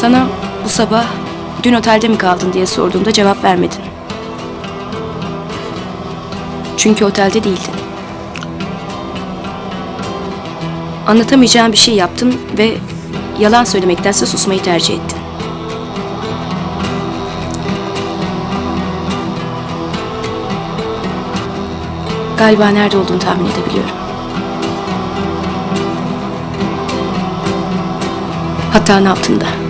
Sana bu sabah dün otelde mi kaldın diye sorduğumda cevap vermedin. Çünkü otelde değildin. Anlatamayacağım bir şey yaptın ve yalan söylemektense susmayı tercih ettin. Galiba nerede olduğunu tahmin edebiliyorum. Hatta ne yaptın da.